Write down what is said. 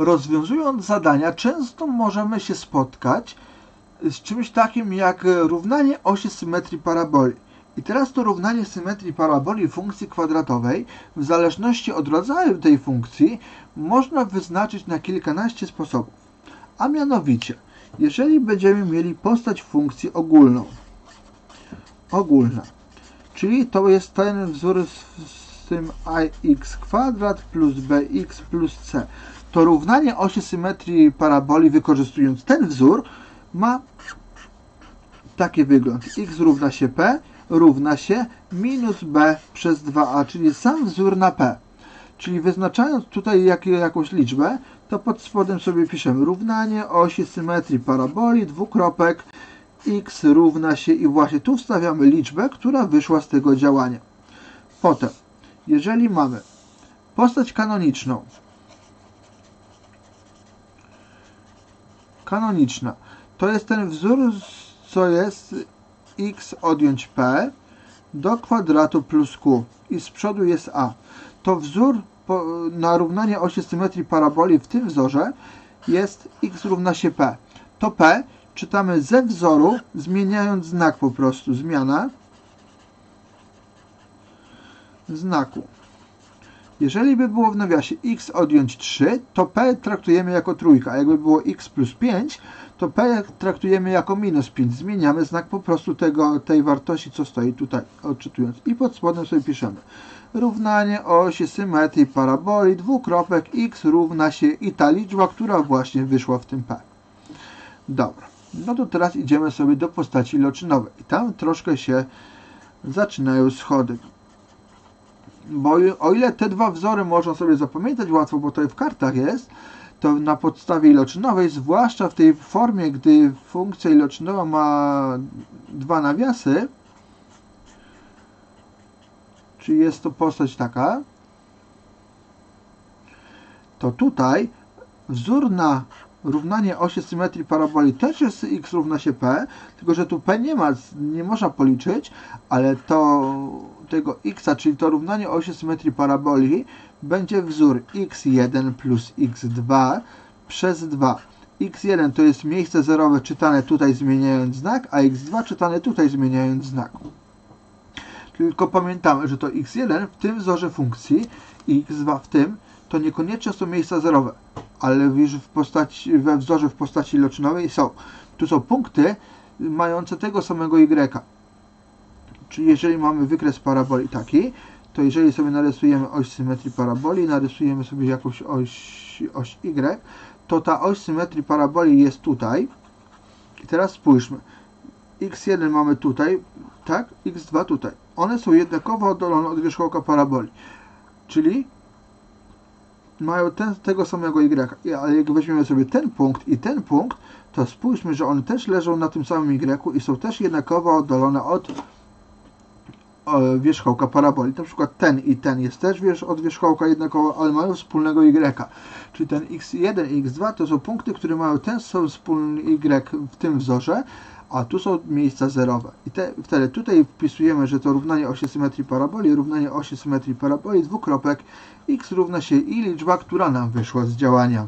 Rozwiązując zadania, często możemy się spotkać z czymś takim jak równanie osi symetrii paraboli. I teraz to równanie symetrii paraboli funkcji kwadratowej, w zależności od rodzaju tej funkcji, można wyznaczyć na kilkanaście sposobów. A mianowicie, jeżeli będziemy mieli postać funkcji ogólną, ogólna, czyli to jest ten wzór z, z tym ax kwadrat plus bx plus c, to równanie osi symetrii paraboli wykorzystując ten wzór ma taki wygląd. x równa się p równa się minus b przez 2a, czyli sam wzór na p. Czyli wyznaczając tutaj jak, jakąś liczbę, to pod spodem sobie piszemy równanie osi symetrii paraboli, dwukropek, x równa się i właśnie tu wstawiamy liczbę, która wyszła z tego działania. Potem, jeżeli mamy postać kanoniczną, kanoniczna, to jest ten wzór, co jest x odjąć p do kwadratu plus q i z przodu jest a. To wzór na równanie osi symetrii paraboli w tym wzorze jest x równa się p. To p czytamy ze wzoru, zmieniając znak po prostu. Zmiana znaku. Jeżeli by było w nawiasie x odjąć 3, to p traktujemy jako trójka, a jakby było x plus 5, to p traktujemy jako minus 5. Zmieniamy znak po prostu tego, tej wartości, co stoi tutaj, odczytując. I pod spodem sobie piszemy równanie osi symetrii paraboli, dwukropek x równa się i ta liczba, która właśnie wyszła w tym p. Dobra, no to teraz idziemy sobie do postaci loczynowej. Tam troszkę się zaczynają schody. Bo o ile te dwa wzory można sobie zapamiętać łatwo, bo to w kartach jest, to na podstawie iloczynowej, zwłaszcza w tej formie, gdy funkcja iloczynowa ma dwa nawiasy, czyli jest to postać taka, to tutaj wzór na równanie osi symetrii paraboli też jest x równa się p, tylko że tu p nie ma, nie można policzyć, ale to tego x, czyli to równanie osi symetrii paraboli będzie wzór x1 plus x2 przez 2. x1 to jest miejsce zerowe czytane tutaj zmieniając znak, a x2 czytane tutaj zmieniając znak. Tylko pamiętamy, że to x1 w tym wzorze funkcji i x2 w tym to niekoniecznie są miejsca zerowe, ale już w postaci, we wzorze w postaci iloczynowej są. Tu są punkty mające tego samego y. Czyli jeżeli mamy wykres paraboli taki, to jeżeli sobie narysujemy oś symetrii paraboli, narysujemy sobie jakąś oś, oś y, to ta oś symetrii paraboli jest tutaj. I teraz spójrzmy. x1 mamy tutaj, tak? x2 tutaj. One są jednakowo oddalone od wierzchołka paraboli. Czyli mają ten, tego samego y. Ale jak weźmiemy sobie ten punkt i ten punkt, to spójrzmy, że one też leżą na tym samym y i są też jednakowo oddalone od wierzchołka paraboli. Na przykład ten i ten jest też wiesz, od wierzchołka jednakowo, ale mają wspólnego y. Czyli ten x1 i x2 to są punkty, które mają ten sam wspólny y w tym wzorze, a tu są miejsca zerowe. I te, wtedy tutaj wpisujemy, że to równanie osi symetrii paraboli, równanie osi symetrii paraboli, dwukropek, x równa się i liczba, która nam wyszła z działania.